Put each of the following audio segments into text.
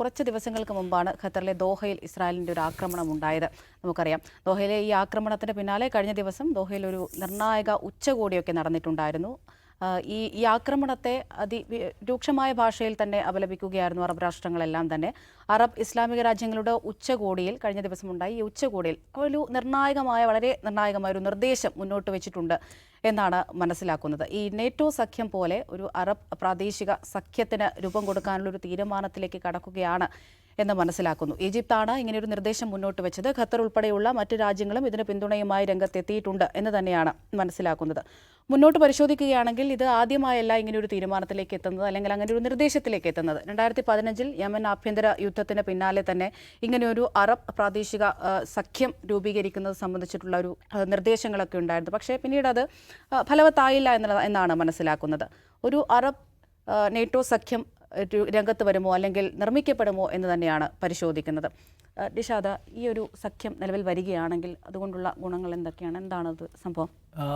കുറച്ച് ദിവസങ്ങൾക്ക് മുമ്പാണ് ഖത്തറിലെ ദോഹയിൽ ഇസ്രായേലിന്റെ ഒരു ആക്രമണം ഉണ്ടായത്. നമുക്കറിയാം. ദോഹയിലെ ഈ ആക്രമണത്തിന് പിന്നാലെ കഴിഞ്ഞ ദിവസം ദോഹയിൽ ഒരു നിർണായക ഉച്ചകോടിയൊക്കെ നടന്നിട്ടുണ്ടായിരുന്നു. ഈ ഈ ആക്രമണത്തെ അതി രൂക്ഷമായ ഭാഷയിൽ തന്നെ അപലപിക്കുകയായിരുന്നു അറബ് രാഷ്ട്രങ്ങളെല്ലാം തന്നെ. അറബ് ഇസ്ലാമിക രാജ്യങ്ങളുടെ ഉച്ചകോടിയിൽ കഴിഞ്ഞ ദിവസം ഉണ്ടായി ഈ ഉച്ചകോടിയിൽ ഒരു നിർണായകമായ വളരെ നിർണായകമായ ഒരു നിർദ്ദേശം മുന്നോട്ട് വെച്ചിട്ടുണ്ട് എന്നാണ് മനസ്സിലാക്കുന്നത്. ഈ നേറ്റോ സഖ്യം പോലെ ഒരു അറബ് പ്രാദേശിക സഖ്യത്തിന് രൂപം കൊടുക്കാനുള്ള ഒരു തീരുമാനത്തിലേക്ക് കടക്കുകയാണ് എന്ന് മനസ്സിലാക്കുന്നു. ഈജിപ്താണ് ഇങ്ങനെ ഒരു നിർദ്ദേശം മുന്നോട്ട് വെച്ചത്. ഖത്തർ ഉൾപ്പെടെയുള്ള മറ്റു രാജ്യങ്ങളും ഇതിന് പിന്തുണയുമായി രംഗത്തെത്തിയിട്ടുണ്ട് എന്ന് തന്നെയാണ് മനസ്സിലാക്കുന്നത്. മുന്നോട്ട് പരിശോധിക്കുകയാണെങ്കിൽ ഇത് ആദ്യമായല്ല ഒരു തീരുമാനത്തിലേക്ക് എത്തുന്നത് അല്ലെങ്കിൽ അങ്ങനെ ഒരു നിർദ്ദേശത്തിലേക്ക് എത്തുന്നത്. രണ്ടായിരത്തി പതിനഞ്ചിൽ യമൻ ആഭ്യന്തര യുദ്ധത്തിന് പിന്നാലെ തന്നെ ഇങ്ങനെയൊരു അറബ് പ്രാദേശിക സഖ്യം രൂപീകരിക്കുന്നത് സംബന്ധിച്ചിട്ടുള്ള ഒരു നിർദ്ദേശങ്ങളൊക്കെ ഉണ്ടായിരുന്നു. പക്ഷേ പിന്നീട് അത് ഫലവത്തായില്ല എന്നാണ് മനസ്സിലാക്കുന്നത്. ഒരു അറബ് നേറ്റോ സഖ്യം രംഗത്ത് വരുമോ അല്ലെങ്കിൽ നിർമ്മിക്കപ്പെടുമോ എന്ന് തന്നെയാണ് പരിശോധിക്കുന്നത്. ആ, ഡിഷാദ ഈ ഒരു സഖ്യം നിലവിൽ വരികയാണെങ്കിൽ അതുകൊണ്ടുള്ള ഗുണങ്ങൾ എന്തൊക്കെയാണ്? എന്താണ് എന്താണത് സംഭവം?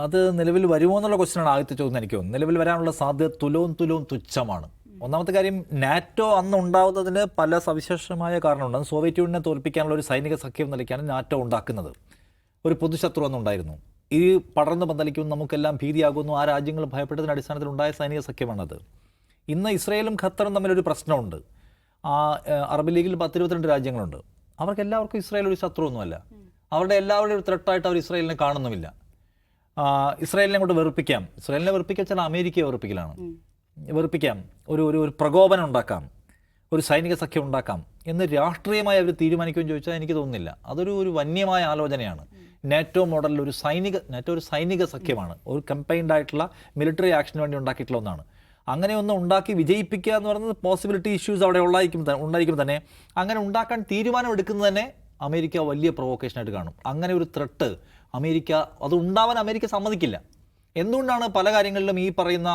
അത് നിലവിൽ വരുമോ എന്നുള്ള ക്വസ്റ്റ്യനാണ് ആദ്യത്തെ ചോദ്യം എനിക്ക് നിലവിൽ വരാനുള്ള സാധ്യത തുലവും തുലവും തുച്ഛമാണ്. ഒന്നാമത്തെ കാര്യം നാറ്റോ അന്ന് ഉണ്ടാവുന്നതിന് പല സവിശേഷമായ കാരണമുണ്ട് സോവിയറ്റ് യൂണിയനെ തോൽപ്പിക്കാനുള്ള ഒരു സൈനിക സഖ്യം നിലയ്ക്കാണ് നാറ്റോ ഉണ്ടാക്കുന്നത്. ഒരു പൊതുശത്രു അന്നുണ്ടായിരുന്നു ഈ പടർന്നു പന്തലിക്കും നമുക്കെല്ലാം ഭീതിയാകുന്നു. ആ രാജ്യങ്ങൾ ഭയപ്പെട്ടതിന് അടിസ്ഥാനത്തിൽ ഉണ്ടായ സൈനിക സഖ്യമാണത്. ഇന്ന് ഇസ്രയേലും ഖത്തറും തമ്മിലൊരു പ്രശ്നമുണ്ട്. ആ അറബ് ലീഗിൽ പത്തിരുപത്തിരണ്ട് രാജ്യങ്ങളുണ്ട്. അവർക്ക് എല്ലാവർക്കും ഇസ്രായേൽ ഒരു ശത്രുവൊന്നുമല്ല. അവരുടെ എല്ലാവരുടെയും ഒരു ത്രെട്ടായിട്ട് അവർ ഇസ്രായേലിനെ കാണുന്നുമില്ല. ഇസ്രായേലിനെ കൊണ്ട് വെറുപ്പിക്കാം. ഇസ്രായേലിനെ വെറുപ്പിക്കാൻ വെച്ചാൽ അമേരിക്കയെ വെറുപ്പിക്കലാണ്. വെറുപ്പിക്കാം. ഒരു ഒരു ഒരു പ്രകോപനം ഉണ്ടാക്കാം. ഒരു സൈനിക സഖ്യം ഉണ്ടാക്കാം എന്ന് രാഷ്ട്രീയമായി അവർ തീരുമാനിക്കുമെന്ന് ചോദിച്ചാൽ എനിക്ക് തോന്നുന്നില്ല. അതൊരു ഒരു വന്യമായ ആലോചനയാണ്. നാറ്റോ മോഡലിൽ ഒരു സൈനിക നാറ്റോ ഒരു സൈനിക സഖ്യമാണ്. ഒരു കമ്പൈൻഡ് ആയിട്ടുള്ള മിലിറ്ററി ആക്ഷന് വേണ്ടി ഉണ്ടാക്കിയിട്ടുള്ള ഒന്നാണ്. അങ്ങനെ ഉണ്ടാക്കി വിജയിപ്പിക്കുക എന്ന് പറയുന്നത് പോസിബിലിറ്റി ഇഷ്യൂസ് അവിടെ ഉണ്ടായിരിക്കും ഉണ്ടായിരിക്കും തന്നെ. അങ്ങനെ ഉണ്ടാക്കാൻ തീരുമാനം എടുക്കുന്നത് തന്നെ അമേരിക്ക വലിയ പ്രൊവോക്കേഷനായിട്ട് കാണും. അങ്ങനെ ഒരു ത്രെട്ട് അമേരിക്ക അത് ഉണ്ടാവാൻ അമേരിക്ക സമ്മതിക്കില്ല. എന്തുകൊണ്ടാണ് പല കാര്യങ്ങളിലും ഈ പറയുന്ന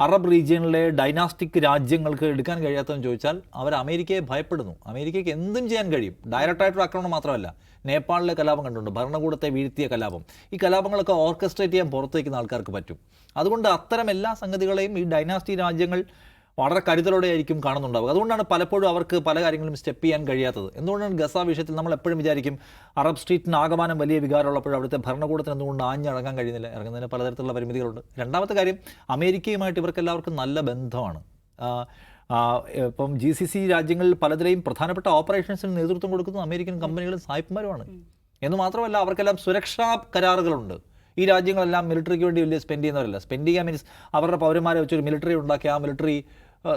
അറബ് റീജിയനിലെ ഡൈനാസ്റ്റിക് രാജ്യങ്ങൾക്ക് എടുക്കാൻ കഴിയാത്തതെന്ന് ചോദിച്ചാൽ അവർ അമേരിക്കയെ ഭയപ്പെടുന്നു. അമേരിക്കയ്ക്ക് എന്തും ചെയ്യാൻ കഴിയും. ഡയറക്റ്റായിട്ടൊരു ആക്രമണം മാത്രമല്ല നേപ്പാളിലെ കലാപം കണ്ടുണ്ട് ഭരണകൂടത്തെ വീഴ്ത്തിയ കലാപം. ഈ കലാപങ്ങളൊക്കെ ഓർക്കസ്ട്രേറ്റ് ചെയ്യാൻ പുറത്തേക്കുന്ന ആൾക്കാർക്ക് പറ്റും. അതുകൊണ്ട് അത്തരം എല്ലാ സംഗതികളെയും ഈ ഡൈനാസ്റ്റി രാജ്യങ്ങൾ വളരെ കരുതലോടെ ആയിരിക്കും കാണുന്നുണ്ടാവുക. അതുകൊണ്ടാണ് പലപ്പോഴും അവർക്ക് പല കാര്യങ്ങളും സ്റ്റെപ്പ് ചെയ്യാൻ കഴിയാത്തത്. എന്തുകൊണ്ടാണ് ഗസ വിഷയത്തിൽ നമ്മൾ എപ്പോഴും വിചാരിക്കും അറബ് സ്ട്രീറ്റിന് ആകമാനം വലിയ വികാരമുള്ളപ്പോൾ അവിടുത്തെ ഭരണകൂടത്തിന് എന്തുകൊണ്ട് ആഞ്ഞിറങ്ങാൻ കഴിയുന്നില്ല? ഇറങ്ങുന്നതിന് പലതരത്തിലുള്ള പരിമിതികളുണ്ട്. രണ്ടാമത്തെ കാര്യം അമേരിക്കയുമായിട്ട് ഇവർക്കെല്ലാവർക്കും നല്ല ബന്ധമാണ്. ഇപ്പം ജി സി സി രാജ്യങ്ങളിൽ പലതിലെയും പ്രധാനപ്പെട്ട ഓപ്പറേഷൻസിന് നേതൃത്വം കൊടുക്കുന്നത് അമേരിക്കൻ കമ്പനികളും സായിപ്പുമാരുമാണ് എന്ന് മാത്രമല്ല അവർക്കെല്ലാം സുരക്ഷാ കരാറുകളുണ്ട്. ഈ രാജ്യങ്ങളെല്ലാം മിലിറ്ററിക്ക് വേണ്ടി വലിയ സ്പെൻഡ് ചെയ്യുന്നവരല്ല. സ്പെൻഡ് ചെയ്യാൻ മീൻസ് അവരുടെ പൗരന്മാരെ വെച്ചൊരു മിലിറ്ററി ഉണ്ടാക്കി. ആ മിലിറ്ററി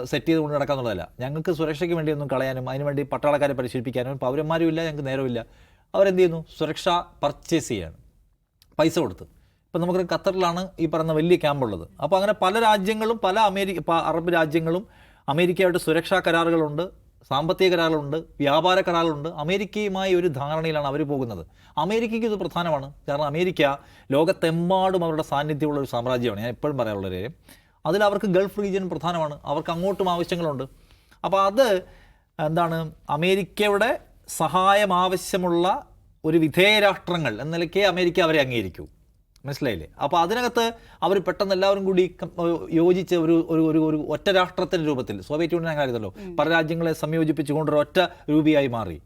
സെറ്റ് ചെയ്ത് കൊണ്ട് നടക്കാന്നുള്ളതല്ല ഞങ്ങൾക്ക് സുരക്ഷയ്ക്ക് വേണ്ടി ഒന്നും കളയാനും അതിനുവേണ്ടി പട്ടാളക്കാരെ പരിശീലിപ്പിക്കാനും പൗരന്മാരും ഇല്ല ഞങ്ങൾക്ക് നേരമില്ല അവരെന്ത് ചെയ്യുന്നു സുരക്ഷ പർച്ചേസ് ചെയ്യാണ്. പൈസ കൊടുത്ത്. ഇപ്പം നമുക്ക് ഖത്തറിലാണ് ഈ പറയുന്ന വലിയ ക്യാമ്പുള്ളത് അപ്പോൾ അങ്ങനെ പല രാജ്യങ്ങളും പല അമേരിക്ക അറബ് രാജ്യങ്ങളും അമേരിക്കയായിട്ട് സുരക്ഷാ കരാറുകളുണ്ട് സാമ്പത്തിക കരാറുകളുണ്ട് വ്യാപാര കരാറുകളുണ്ട്. അമേരിക്കയുമായി ഒരു ധാരണയിലാണ് അവർ പോകുന്നത്. അമേരിക്കയ്ക്ക് ഇത് പ്രധാനമാണ്. കാരണം അമേരിക്ക ലോകത്തെമ്പാടും അവരുടെ സാന്നിധ്യമുള്ള ഒരു സാമ്രാജ്യമാണ്. ഞാൻ എപ്പോഴും പറയാനുള്ളൊരു കാര്യം അതിൽ അവർക്ക് ഗൾഫ് റീജിയൻ പ്രധാനമാണ്. അവർക്ക് അങ്ങോട്ടും ആവശ്യങ്ങളുണ്ട്. അപ്പോൾ അത് എന്താണ്? അമേരിക്കയുടെ സഹായം ആവശ്യമുള്ള ഒരു വിധേയരാഷ്ട്രങ്ങൾ എന്ന നിലയ്ക്ക് അമേരിക്ക അവരെ അംഗീകരിക്കൂ. മനസ്സിലായില്ലേ? അപ്പോൾ അതിനകത്ത് അവർ പെട്ടെന്ന് എല്ലാവരും കൂടി യോജിച്ച് ഒരു ഒരു ഒരു ഒരു ഒറ്റ രാഷ്ട്രത്തിന്റെ രൂപത്തിൽ സോവിയറ്റ് യൂണിയൻ അങ്ങനെ ആയിരുന്നല്ലോ. പല രാജ്യങ്ങളെ സംയോജിപ്പിച്ചുകൊണ്ട് ഒരു ഒറ്റ രൂപിയായി മാറി.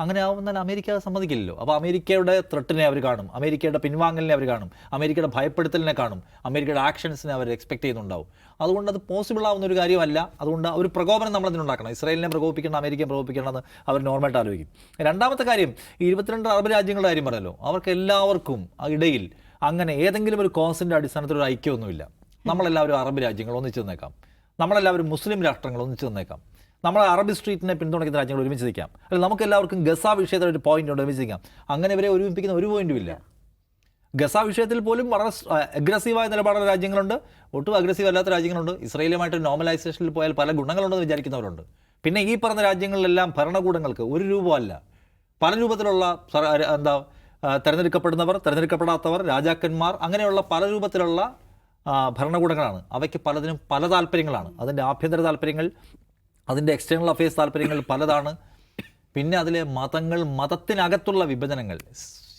അങ്ങനെ ആവുന്നാൽ അമേരിക്ക സമ്മതിക്കില്ലല്ലോ. അപ്പോൾ അമേരിക്കയുടെ ത്രെട്ടിനെ അവർ കാണും. അമേരിക്കയുടെ പിൻവാങ്ങലിനെ അവർ കാണും. അമേരിക്കയുടെ ഭയപ്പെടുത്തലിനെ കാണും. അമേരിക്കയുടെ ആക്ഷൻസിനെ അവർ എക്സ്പെക്ട് ചെയ്യുന്നുണ്ടാവും. അതുകൊണ്ട് അത് പോസിബിൾ ആവുന്ന ഒരു കാര്യമല്ല. അതുകൊണ്ട് ഒരു പ്രകോപനം നമ്മൾ അതിനുണ്ടാക്കണം ഇസ്രായേലിനെ പ്രകോപിപ്പിക്കണം അമേരിക്കയെ പ്രകോപിപ്പിക്കണമെന്ന് അവർ നോർമലായിട്ട് ആലോചിക്കും. രണ്ടാമത്തെ കാര്യം ഈ ഇരുപത്തിരണ്ട് അറബ് രാജ്യങ്ങളുടെ കാര്യം പറഞ്ഞല്ലോ. അവർക്ക് എല്ലാവർക്കും ഇടയിൽ അങ്ങനെ ഏതെങ്കിലും ഒരു കോസിന്റെ അടിസ്ഥാനത്തിൽ ഒരു ഐക്യമൊന്നുമില്ല. നമ്മളെല്ലാവരും അറബ് രാജ്യങ്ങൾ ഒന്നിച്ചു നിന്നേക്കാം. നമ്മളെല്ലാവരും മുസ്ലിം രാഷ്ട്രങ്ങൾ ഒന്നിച്ചു നിന്നേക്കാം. നമ്മൾ അറബി സ്ട്രീറ്റിനെ പിന്തുണയ്ക്കുന്ന രാജ്യങ്ങൾ ഒരുമിച്ച് നിൽക്കാം. അല്ലെങ്കിൽ നമുക്ക് എല്ലാവർക്കും ഗസ വിഷയത്തിൽ ഒരു പോയിന്റ് ഉണ്ട് ഒരുമിച്ച് നിൽക്കാം. അങ്ങനെ ഇവരെ ഒരുമിപ്പിക്കുന്ന ഒരു പോയിന്റും ഇല്ല. ഗസ വിഷയത്തിൽ പോലും വളരെ അഗ്രസീവായ നിലപാടുള്ള രാജ്യങ്ങളുണ്ട്. ഒട്ടും അഗ്രസീവ് അല്ലാത്ത രാജ്യങ്ങളുണ്ട്. ഇസ്രയേലുമായിട്ട് നോർമലൈസേഷനിൽ പോയാൽ പല ഗുണങ്ങളുണ്ടെന്ന് വിചാരിക്കുന്നവരുണ്ട്. പിന്നെ ഈ പറഞ്ഞ രാജ്യങ്ങളിലെല്ലാം ഭരണകൂടങ്ങൾക്ക് ഒരു രൂപമല്ല പല രൂപത്തിലുള്ള എന്താ തെരഞ്ഞെടുക്കപ്പെടുന്നവർ തെരഞ്ഞെടുക്കപ്പെടാത്തവർ രാജാക്കന്മാർ അങ്ങനെയുള്ള പല രൂപത്തിലുള്ള ഭരണകൂടങ്ങളാണ്. അവയ്ക്ക് പലതിനും പല താല്പര്യങ്ങളാണ്. അതിന്റെ ആഭ്യന്തര താല്പര്യങ്ങൾ അതിന്റെ എക്സ്റ്റേണൽ അഫയേഴ്സ് താല്പര്യങ്ങൾ പലതാണ്. പിന്നെ അതിലെ മതങ്ങൾ മതത്തിനകത്തുള്ള വിഭജനങ്ങൾ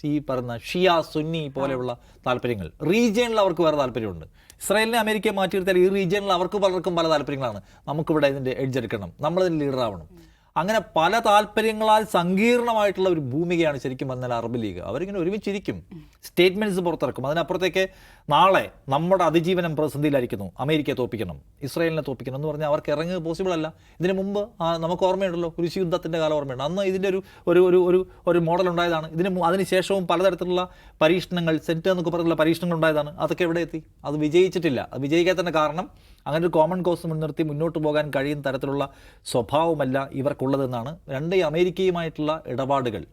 ഈ പറയുന്ന ഷിയ സുന്നി പോലെയുള്ള താല്പര്യങ്ങൾ. റീജിയണിൽ അവർക്ക് വേറെ താല്പര്യമുണ്ട്. ഇസ്രായേലിനെ അമേരിക്കയെ മാറ്റി നിർത്തിയാൽ ഈ റീജിയണിൽ അവർക്ക് പലർക്കും പല താല്പര്യങ്ങളാണ്. നമുക്കിവിടെ ഇതിന്റെ എഡ്ജ് എടുക്കണം. ലീഡർ ആവണം. അങ്ങനെ പല താല്പര്യങ്ങളാൽ സങ്കീർണമായിട്ടുള്ള ഒരു ഭൂമികയാണ് ശരിക്കും പറഞ്ഞാൽ അറബ് ലീഗ്. അവരിങ്ങനെ ഒരുമിച്ചിരിക്കും. സ്റ്റേറ്റ്മെന്റ്സ് പുറത്തിറക്കും. അതിനപ്പുറത്തേക്ക് നാളെ നമ്മുടെ അതിജീവനം പ്രതിസന്ധിയിലായിരിക്കുന്നു. അമേരിക്കയെ തോപ്പിക്കണം. ഇസ്രായേലിനെ തോപ്പിക്കണം എന്ന് പറഞ്ഞാൽ അവർക്ക് ഇറങ്ങുക പോസിബിൾ അല്ല. ഇതിനു മുമ്പ് നമുക്ക് ഓർമ്മയുണ്ടല്ലോ. കുരിശി യുദ്ധത്തിന്റെ കാലം ഓർമ്മയുണ്ട്. അന്ന് ഇതിന്റെ ഒരു ഒരു ഒരു ഒരു ഒരു മോഡൽ ഉണ്ടായതാണ്. ഇതിന് അതിനുശേഷവും പലതരത്തിലുള്ള പരീക്ഷണങ്ങൾ സെന്റ് എന്നൊക്കെ പറഞ്ഞുള്ള പരീക്ഷണങ്ങൾ ഉണ്ടായതാണ്. അതൊക്കെ എവിടെ എത്തി? അത് വിജയിച്ചിട്ടില്ല. അത് വിജയിക്കാത്തതിന്റെ കാരണം അങ്ങനെ ഒരു കോമൺ കോസ് മുൻനിർത്തി മുന്നോട്ട് പോകാൻ കഴിയുന്ന തരത്തിലുള്ള സ്വഭാവമല്ല ഇവർക്കുള്ളതെന്നാണ് രണ്ട് അമേരിക്കയുമായിട്ടുള്ള ഇടപാടുകൾ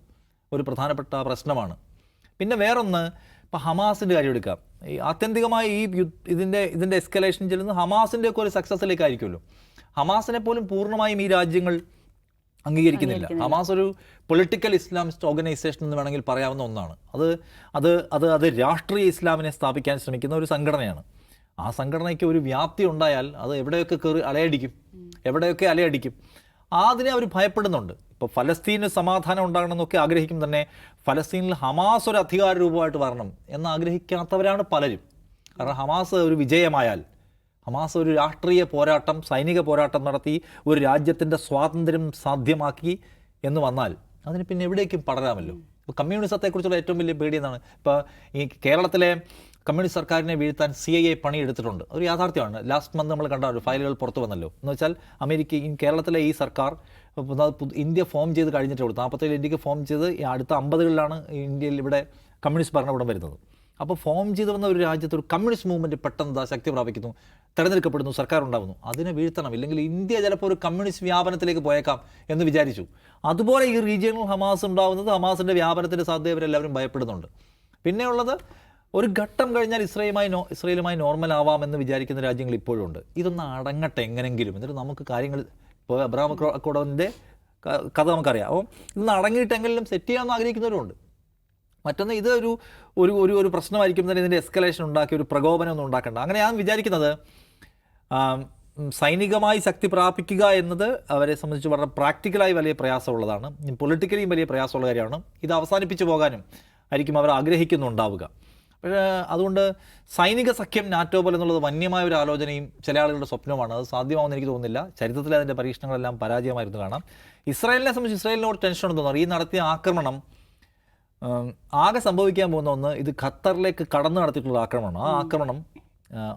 ഒരു പ്രധാനപ്പെട്ട പ്രശ്നമാണ്. പിന്നെ വേറൊന്ന് ഇപ്പോൾ ഹമാസിന്റെ കാര്യം എടുക്കാം. ഈ ആത്യന്തികമായി ഈ ഇതിന്റെ ഇതിന്റെ എസ്കലേഷൻ ചെല്ലുന്നത് ഹമാസിന്റെ ഒക്കെ ഒരു സക്സസ്സിലേക്കായിരിക്കുമല്ലോ ഹമാസിനെ പോലും പൂർണമായും ഈ രാജ്യങ്ങൾ അംഗീകരിക്കുന്നില്ല. ഹമാസ് ഒരു പൊളിറ്റിക്കൽ ഇസ്ലാമിസ്റ്റ് ഓർഗനൈസേഷൻ എന്ന് വേണമെങ്കിൽ പറയാവുന്ന ഒന്നാണ്. അത് അത് അത് അത് രാഷ്ട്രീയ ഇസ്ലാമിനെ സ്ഥാപിക്കാൻ ശ്രമിക്കുന്ന ഒരു സംഘടനയാണ്. ആ സംഘടനയ്ക്ക് ഒരു വ്യാപ്തി ഉണ്ടായാൽ അത് എവിടെയൊക്കെ കയറി അലയടിക്കും? എവിടെയൊക്കെ അലയടിക്കും? അതിനെ അവർ ഭയപ്പെടുന്നുണ്ട്. ഇപ്പോൾ ഫലസ്തീന് സമാധാനം ഉണ്ടാകണമെന്നൊക്കെ ആഗ്രഹിക്കും തന്നെ ഫലസ്തീനിൽ ഹമാസ് ഒരു അധികാര രൂപമായിട്ട് വരണം എന്ന് ആഗ്രഹിക്കാത്തവരാണ് പലരും. കാരണം ഹമാസ് ഒരു വിജയമായാൽ ഹമാസ് ഒരു രാഷ്ട്രീയ പോരാട്ടം സൈനിക പോരാട്ടം നടത്തി ഒരു രാജ്യത്തിന്റെ സ്വാതന്ത്ര്യം സാധ്യമാക്കി എന്ന് വന്നാൽ അതിന് പിന്നെ എവിടേക്കും പടരാമല്ലോ. ഇപ്പോൾ കമ്മ്യൂണിസത്തെക്കുറിച്ചുള്ള ഏറ്റവും വലിയ പേടി എന്നാണ് ഇപ്പോൾ ഈ കേരളത്തിലെ കമ്മ്യൂണിസ്റ്റ് സർക്കാരിനെ വീഴ്ത്താൻ സി ഐ എ പണിയെടുത്തിട്ടുണ്ട്. ഒരു യാഥാർത്ഥ്യമാണ്. ലാസ്റ്റ് മന്ത് നമ്മൾ കണ്ട ഒരു ഫയലുകൾ പുറത്തു വന്നല്ലോ. എന്ന് വെച്ചാൽ അമേരിക്ക ഈ കേരളത്തിലെ ഈ സർക്കാർ ഇന്ത്യ ഫോം ചെയ്ത് കഴിഞ്ഞിട്ടേ ഉള്ളൂ. നാൽപ്പത്തേഴ് ഇന്ത്യയ്ക്ക് ഫോം ചെയ്ത് അടുത്ത അമ്പതുകളിലാണ് ഇന്ത്യയിൽ ഇവിടെ കമ്മ്യൂണിസ്റ്റ് ഭരണകൂടം വരുന്നത്. അപ്പോൾ ഫോം ചെയ്ത് വന്ന ഒരു രാജ്യത്ത് ഒരു കമ്മ്യൂണിസ്റ്റ് മൂവ്മെന്റ് പെട്ടെന്ന് ശക്തി പ്രാപിക്കുന്നു തെരഞ്ഞെടുക്കപ്പെടുന്നു സർക്കാർ ഉണ്ടാകുന്നു അതിനെ വീഴ്ത്തണം. ഇല്ലെങ്കിൽ ഇന്ത്യ ചിലപ്പോൾ ഒരു കമ്മ്യൂണിസ്റ്റ് വ്യാപനത്തിലേക്ക് പോയേക്കാം എന്ന് വിചാരിച്ചു. അതുപോലെ ഈ റീജിയണൽ ഹമാസ് ഉണ്ടാകുന്നത് ഹമാസിന്റെ വ്യാപനത്തിന്റെ സാധ്യത ഇവരെല്ലാവരും ഭയപ്പെടുന്നുണ്ട്. പിന്നെ ഉള്ളത് ഒരു ഘട്ടം കഴിഞ്ഞാൽ ഇസ്രയേലുമായി നോ ഇസ്രയേലുമായി നോർമൽ ആവാമെന്ന് വിചാരിക്കുന്ന രാജ്യങ്ങൾ ഇപ്പോഴുണ്ട് ഇതൊന്ന് അടങ്ങട്ടെ എങ്ങനെങ്കിലും. എന്നിട്ട് നമുക്ക് കാര്യങ്ങൾ ഇപ്പോൾ അബ്രാം അക്കോടവിന്റെ കഥ നമുക്കറിയാം. അപ്പം ഇതൊന്ന് അടങ്ങിയിട്ടെങ്കിലും സെറ്റ് ചെയ്യാമെന്ന് ആഗ്രഹിക്കുന്നവരുണ്ട് മറ്റൊന്ന് ഇത് ഒരു ഒരു ഒരു ഒരു പ്രശ്നമായിരിക്കും തന്നെ ഇതിന്റെ എസ്കലേഷൻ ഉണ്ടാക്കി ഒരു പ്രകോപനം ഒന്നും ഉണ്ടാക്കേണ്ട. അങ്ങനെ ഞാൻ വിചാരിക്കുന്നത് സൈനികമായി ശക്തി പ്രാപിക്കുക എന്നത് അവരെ സംബന്ധിച്ച് വളരെ പ്രാക്ടിക്കലായി വലിയ പ്രയാസമുള്ളതാണ്. പൊളിറ്റിക്കലിയും വലിയ പ്രയാസമുള്ള കാര്യമാണ്. ഇത് അവസാനിപ്പിച്ചു പോകാനും ആയിരിക്കും അവർ ആഗ്രഹിക്കുന്നുണ്ടാവുക. പക്ഷേ അതുകൊണ്ട് സൈനിക സഖ്യം നാറ്റോ പോലെ എന്നുള്ളത് വന്യമായ ഒരു ആലോചനയും ചില ആളുകളുടെ സ്വപ്നമാണ് അത് സാധ്യമാവുമെന്ന് എനിക്ക് തോന്നുന്നില്ല. ചരിത്രത്തിൽ അതിന്റെ പരീക്ഷണങ്ങളെല്ലാം പരാജയമായിരുന്നു കാണാം. ഇസ്രായേലിനെ സംബന്ധിച്ച് ഇസ്രായേലിനോട് ടെൻഷൻ ഉണ്ടെന്ന് തോന്നുന്നു. ഈ നടത്തിയ ആക്രമണം ആകെ സംഭവിക്കാൻ പോകുന്ന ഒന്ന് ഇത് ഖത്തറിലേക്ക് കടന്നു നടത്തിയിട്ടുള്ള ആക്രമണം ആ ആക്രമണം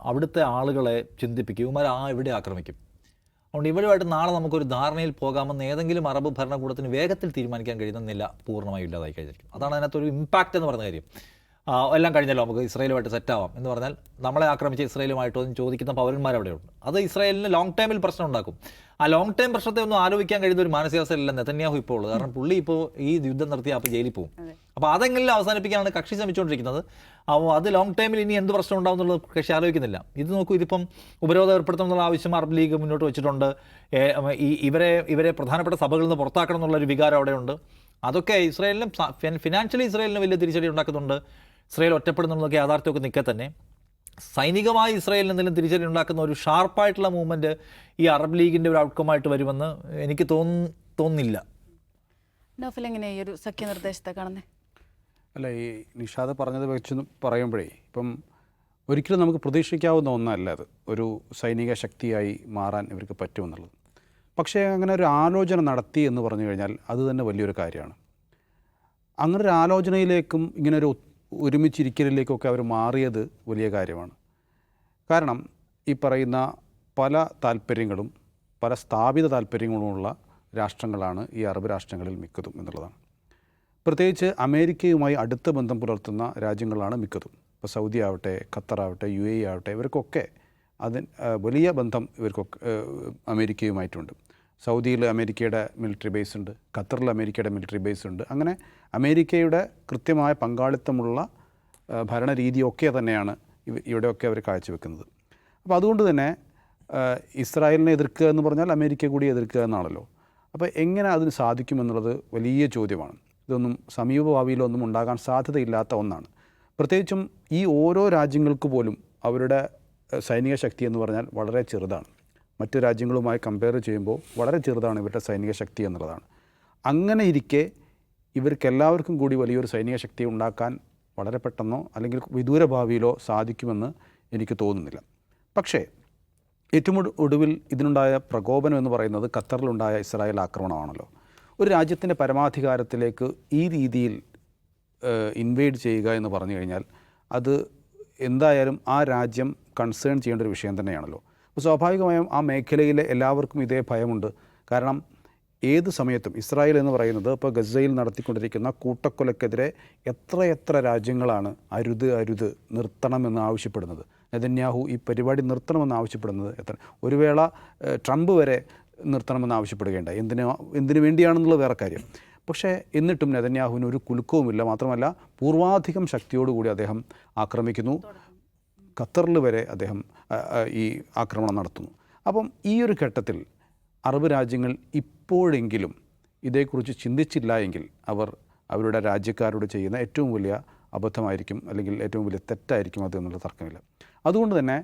അവിടുത്തെ ആളുകളെ ചിന്തിപ്പിക്കും. ഇവന്മാർ ആ എവിടെ ആക്രമിക്കും? അതുകൊണ്ട് ഇവരുമായിട്ട് നാളെ നമുക്കൊരു ധാരണയിൽ പോകാമെന്ന് ഏതെങ്കിലും അറബ് ഭരണകൂടത്തിന് വേഗത്തിൽ തീരുമാനിക്കാൻ കഴിയുന്ന നില പൂർണമായും ഇല്ലാതായി കഴിഞ്ഞിരിക്കും അതാണ് അതിനകത്തൊരു ഇമ്പാക്റ്റ് എന്ന് പറയുന്ന കാര്യം. എല്ലാം കഴിഞ്ഞല്ലോ നമുക്ക് ഇസ്രയേലുമായിട്ട് സെറ്റാവാം എന്ന് പറഞ്ഞാൽ നമ്മളെ ആക്രമിച്ച ഇസ്രയേലുമായിട്ടൊന്നും ചോദിക്കുന്ന പൗരന്മാർ അവിടെയുണ്ട് അത് ഇസ്രയേലിന് ലോങ് ടൈമിൽ പ്രശ്നം ഉണ്ടാക്കും. ആ ലോങ് ടൈം പ്രശ്നത്തെ ഒന്നും ആലോചിക്കാൻ കഴിയുന്ന ഒരു മാനസികാവസ്ഥയല്ല നെതന്യാഹു ഇപ്പോൾ ഉള്ളത്. കാരണം പുള്ളി ഇപ്പോൾ ഈ യുദ്ധം നിർത്തി അപ്പോൾ ജയിലിൽ പോകും. അപ്പോൾ അതെങ്കിലും അവസാനിപ്പിക്കാനാണ് കക്ഷി ശ്രമിച്ചുകൊണ്ടിരിക്കുന്നത്. അപ്പോൾ അത് ലോങ് ടൈമിൽ ഇനി എന്ത് പ്രശ്നം ഉണ്ടാവും എന്നുള്ളത് കക്ഷി ആലോചിക്കുന്നില്ല. ഇത് നോക്കൂ ഇതിപ്പം ഉപരോധം ഏർപ്പെടുത്തണം എന്നുള്ള ആവശ്യം അറബ് ലീഗ് മുന്നോട്ട് വെച്ചിട്ടുണ്ട്. ഈ ഇവരെ ഇവരെ പ്രധാനപ്പെട്ട സഭകളിൽ നിന്ന് പുറത്താക്കണം എന്നുള്ളൊരു വികാരം അവിടെയുണ്ട്. അതൊക്കെ ഇസ്രയേലിനും ഫിനാൻഷ്യലി ഇസ്രയേലിന് വലിയ തിരിച്ചടി ഉണ്ടാക്കുന്നുണ്ട്. ഇസ്രായേൽ ഒറ്റപ്പെടുന്നുള്ളതൊക്കെ യാഥാർത്ഥ്യമൊക്കെ നിൽക്കെ തന്നെ. സൈനികമായി ഇസ്രയേലിൽ എന്തെങ്കിലും തിരിച്ചടി ഉണ്ടാക്കുന്ന ഒരു ഷാർപ്പായിട്ടുള്ള മൂവ്മെന്റ് ഈ അറബ് ലീഗിന്റെ ഒരു ഔട്ട്കമായിട്ട് വരുമെന്ന് എനിക്ക് തോന്നുന്നു നൗഫൽ എങ്ങനെയാ ഈ ഒരു സഖ്യനിർദ്ദേശത്തെ കാണുന്നത് അല്ല ഈ നിഷാദ് പറഞ്ഞത് വെച്ച് പറയുമ്പോഴേ ഇപ്പം ഒരിക്കലും നമുക്ക് പ്രതീക്ഷിക്കാവുന്ന ഒന്നല്ല അത്. ഒരു സൈനിക ശക്തിയായി മാറാൻ ഇവർക്ക് പറ്റുമെന്നുള്ളത്. പക്ഷേ അങ്ങനെ ഒരു ആലോചന നടത്തി എന്ന് പറഞ്ഞു കഴിഞ്ഞാൽ അത് തന്നെ വലിയൊരു കാര്യമാണ്. അങ്ങനെ ഒരു ആലോചനയിലേക്കും ഇങ്ങനെ ഒരു ഒരുമിച്ചിരിക്കലിലേക്കൊക്കെ അവർ മാറിയത് വലിയ കാര്യമാണ്. കാരണം ഈ പറയുന്ന പല താല്പര്യങ്ങളും പല സ്ഥാപിത താല്പര്യങ്ങളുമുള്ള രാഷ്ട്രങ്ങളാണ് ഈ അറബ് രാഷ്ട്രങ്ങളിൽ മിക്കതും എന്നുള്ളതാണ്. പ്രത്യേകിച്ച് അമേരിക്കയുമായി അടുത്ത ബന്ധം പുലർത്തുന്ന രാജ്യങ്ങളാണ് മിക്കതും. ഇപ്പോൾ സൗദി ആവട്ടെ ഖത്തർ ആവട്ടെ യു എ ആവട്ടെ ഇവർക്കൊക്കെ അതിന് വലിയ ബന്ധം ഇവർക്കൊക്കെ അമേരിക്കയുമായിട്ടുണ്ട്. സൗദിയിൽ അമേരിക്കയുടെ മിലിറ്ററി ബേസ് ഉണ്ട് ഖത്തറിൽ അമേരിക്കയുടെ മിലിറ്ററി ബേസ് ഉണ്ട്. അങ്ങനെ അമേരിക്കയുടെ കൃത്യമായ പങ്കാളിത്തമുള്ള ഭരണരീതിയൊക്കെ തന്നെയാണ് ഇവിടെയൊക്കെ അവർ കാഴ്ചവെക്കുന്നത്. അപ്പോൾ അതുകൊണ്ട് തന്നെ ഇസ്രായേലിനെ എതിർക്കുക എന്ന് പറഞ്ഞാൽ അമേരിക്ക കൂടി എതിർക്കുക എന്നാണല്ലോ. അപ്പോൾ എങ്ങനെ അതിന് സാധിക്കുമെന്നുള്ളത് വലിയ ചോദ്യമാണ്. ഇതൊന്നും സമീപ ഭാവിയിലൊന്നും ഉണ്ടാകാൻ സാധ്യതയില്ലാത്ത ഒന്നാണ്. പ്രത്യേകിച്ചും ഈ ഓരോ രാജ്യങ്ങൾക്ക് പോലും അവരുടെ സൈനിക ശക്തി എന്ന് പറഞ്ഞാൽ വളരെ ചെറുതാണ്. മറ്റു രാജ്യങ്ങളുമായി കമ്പയർ ചെയ്യുമ്പോൾ വളരെ ചെറുതാണ് ഇവരുടെ സൈനിക ശക്തി എന്നുള്ളതാണ്. അങ്ങനെ ഇരിക്കെ ഇവർക്കെല്ലാവർക്കും കൂടി വലിയൊരു സൈനിക ശക്തി ഉണ്ടാക്കാൻ വളരെ പെട്ടെന്നോ അല്ലെങ്കിൽ വിദൂര ഭാവിയിലോ സാധിക്കുമെന്ന് എനിക്ക് തോന്നുന്നില്ല. പക്ഷേ ഏറ്റവും ഒടുവിൽ ഇതിനുണ്ടായ പ്രകോപനം എന്ന് പറയുന്നത് ഖത്തറിലുണ്ടായ ഇസ്രായേൽ ആക്രമണമാണല്ലോ. ഒരു രാജ്യത്തിന്റെ പരമാധികാരത്തിലേക്ക് ഈ രീതിയിൽ ഇൻവേഡ് ചെയ്യുക എന്ന് പറഞ്ഞു കഴിഞ്ഞാൽ അത് എന്തായാലും ആ രാജ്യം കൺസേൺ ചെയ്യേണ്ട ഒരു വിഷയം തന്നെയാണല്ലോ. അപ്പോൾ സ്വാഭാവികമായും ആ മേഖലയിലെ എല്ലാവർക്കും ഇതേ ഭയമുണ്ട്. കാരണം ഏത് സമയത്തും ഇസ്രായേൽ എന്ന് പറയുന്നത് ഇപ്പോൾ ഗസയിൽ നടത്തിക്കൊണ്ടിരിക്കുന്ന കൂട്ടക്കൊലക്കെതിരെ എത്ര എത്ര രാജ്യങ്ങളാണ് അരുത് അരുത് നിർത്തണമെന്ന് ആവശ്യപ്പെടുന്നത്. നെതന്യാഹു ഈ പരിപാടി നിർത്തണമെന്ന് ആവശ്യപ്പെടുന്നത് എത്ര? ഒരു വേള ട്രംപ് വരെ നിർത്തണമെന്ന് ആവശ്യപ്പെടുകയുണ്ടായി. എന്തിനു എന്തിനു വേണ്ടിയാണെന്നുള്ളത് വേറെ കാര്യം. പക്ഷേ എന്നിട്ടും നെതന്യാഹുവിന് ഒരു കുലുക്കവുമില്ല. മാത്രമല്ല പൂർവാധികം ശക്തിയോടുകൂടി അദ്ദേഹം ആക്രമിക്കുന്നു. ഖത്തറിൽ വരെ അദ്ദേഹം ഈ ആക്രമണം നടത്തുന്നു. അപ്പം ഈ ഒരു ഘട്ടത്തിൽ അറബ് രാജ്യങ്ങൾ ഇപ്പോഴെങ്കിലും ഇതേക്കുറിച്ച് ചിന്തിച്ചില്ല എങ്കിൽ അവർ അവരുടെ രാജ്യക്കാരോട് ചെയ്യുന്ന ഏറ്റവും വലിയ അബദ്ധമായിരിക്കും അല്ലെങ്കിൽ ഏറ്റവും വലിയ തെറ്റായിരിക്കും അത് എന്നുള്ള തർക്കമില്ല. അതുകൊണ്ട് തന്നെ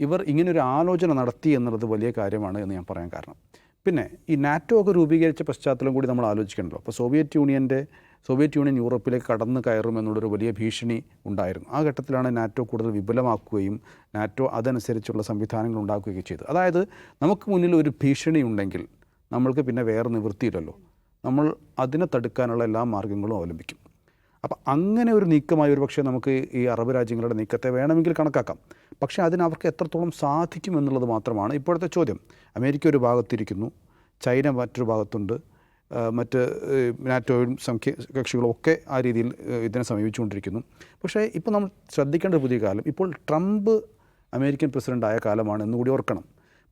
ഇവർ ഇങ്ങനൊരു ആലോചന നടത്തി എന്നുള്ളത് വലിയ കാര്യമാണ് എന്ന് ഞാൻ പറയാൻ കാരണം. പിന്നെ ഈ നാറ്റോ ഒക്കെ രൂപീകരിച്ച പശ്ചാത്തലം കൂടി നമ്മൾ ആലോചിക്കണമല്ലോ അപ്പോൾ സോവിയറ്റ് യൂണിയന്റെ സോവിയറ്റ് യൂണിയൻ യൂറോപ്പിലേക്ക് കടന്നു കയറുമെന്നുള്ളൊരു വലിയ ഭീഷണി ഉണ്ടായിരുന്നു. ആ ഘട്ടത്തിലാണ് നാറ്റോ കൂടുതൽ വിപുലമാക്കുകയും നാറ്റോ അതനുസരിച്ചുള്ള സംവിധാനങ്ങൾ ഉണ്ടാക്കുകയൊക്കെ ചെയ്തു അതായത് നമുക്ക് മുന്നിൽ ഒരു ഭീഷണി ഉണ്ടെങ്കിൽ നമ്മൾക്ക് പിന്നെ വേറെ നിവൃത്തിയില്ലല്ലോ. നമ്മൾ അതിനെ തടുക്കാനുള്ള എല്ലാ മാർഗങ്ങളും അവലംബിക്കും. അപ്പം അങ്ങനെ ഒരു നീക്കമായി ഒരു പക്ഷേ നമുക്ക് ഈ അറബ് രാജ്യങ്ങളുടെ നീക്കത്തെ വേണമെങ്കിൽ കണക്കാക്കാം. പക്ഷേ അതിന് അവർക്ക് എത്രത്തോളം സാധിക്കും എന്നുള്ളത് മാത്രമാണ് ഇപ്പോഴത്തെ ചോദ്യം. അമേരിക്ക ഒരു ഭാഗത്തിരിക്കുന്നു ചൈന മറ്റൊരു ഭാഗത്തുണ്ട് മറ്റ് നാറ്റോയും സംഖ്യ കക്ഷികളും ഒക്കെ ആ രീതിയിൽ ഇതിനെ സമീപിച്ചുകൊണ്ടിരിക്കുന്നു. പക്ഷേ ഇപ്പോൾ നമ്മൾ ശ്രദ്ധിക്കേണ്ട പുതിയ കാലം ഇപ്പോൾ ട്രംപ് അമേരിക്കൻ പ്രസിഡന്റ് ആയ കാലമാണ് എന്നുകൂടി ഓർക്കണം.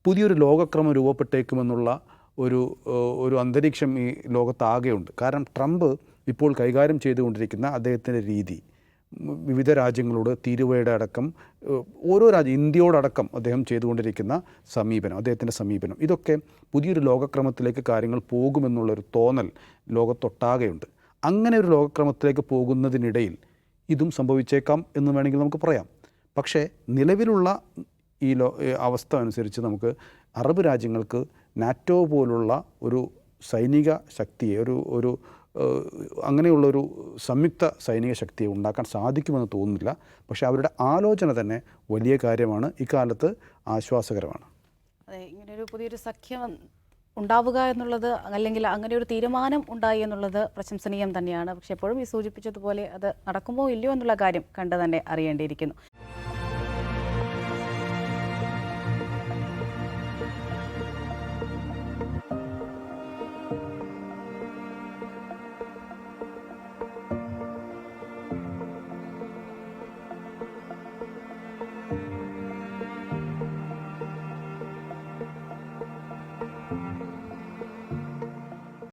പുതിയൊരു ലോകക്രമം രൂപപ്പെട്ടേക്കുമെന്നുള്ള ഒരു ഒരു അന്തരീക്ഷം ഈ ലോകത്താകെയുണ്ട്. കാരണം ട്രംപ് ഇപ്പോൾ കൈകാര്യം ചെയ്തുകൊണ്ടിരിക്കുന്ന അദ്ദേഹത്തിന്റെ രീതി വിവിധ രാജ്യങ്ങളോട് തീരുവയുടെ അടക്കം ഓരോ രാജ്യം ഇന്ത്യയോടടക്കം അദ്ദേഹം ചെയ്തുകൊണ്ടിരിക്കുന്ന സമീപനം അദ്ദേഹത്തിന്റെ സമീപനം. ഇതൊക്കെ പുതിയൊരു ലോകക്രമത്തിലേക്ക് കാര്യങ്ങൾ പോകുമെന്നുള്ളൊരു തോന്നൽ ലോകത്തൊട്ടാകെയുണ്ട്. അങ്ങനെ ഒരു ലോകക്രമത്തിലേക്ക് പോകുന്നതിനിടയിൽ ഇതും സംഭവിച്ചേക്കാം എന്ന് വേണമെങ്കിൽ നമുക്ക് പറയാം. പക്ഷേ നിലവിലുള്ള ഈ ലോ അവസ്ഥ അനുസരിച്ച് നമുക്ക് അറബ് രാജ്യങ്ങൾക്ക് നാറ്റോ പോലുള്ള ഒരു സൈനിക ശക്തിയെ ഒരു ഒരു അങ്ങനെയുള്ളൊരു സംയുക്ത സൈനിക ശക്തിയെ ഉണ്ടാക്കാൻ സാധിക്കുമെന്ന് തോന്നുന്നില്ല. പക്ഷേ അവരുടെ ആലോചന തന്നെ വലിയ കാര്യമാണ്. ഇക്കാലത്ത് ആശ്വാസകരമാണ്. അതെ ഇങ്ങനെയൊരു പുതിയൊരു സഖ്യം ഉണ്ടാവുക എന്നുള്ളത് അല്ലെങ്കിൽ അങ്ങനെ ഒരു തീരുമാനം ഉണ്ടായി എന്നുള്ളത് പ്രശംസനീയം തന്നെയാണ്. പക്ഷെ എപ്പോഴും ഈ സൂചിപ്പിച്ചതുപോലെ അത് നടക്കുമോ ഇല്ലയോ എന്നുള്ള കാര്യം കണ്ടു തന്നെ അറിയേണ്ടിയിരിക്കുന്നു.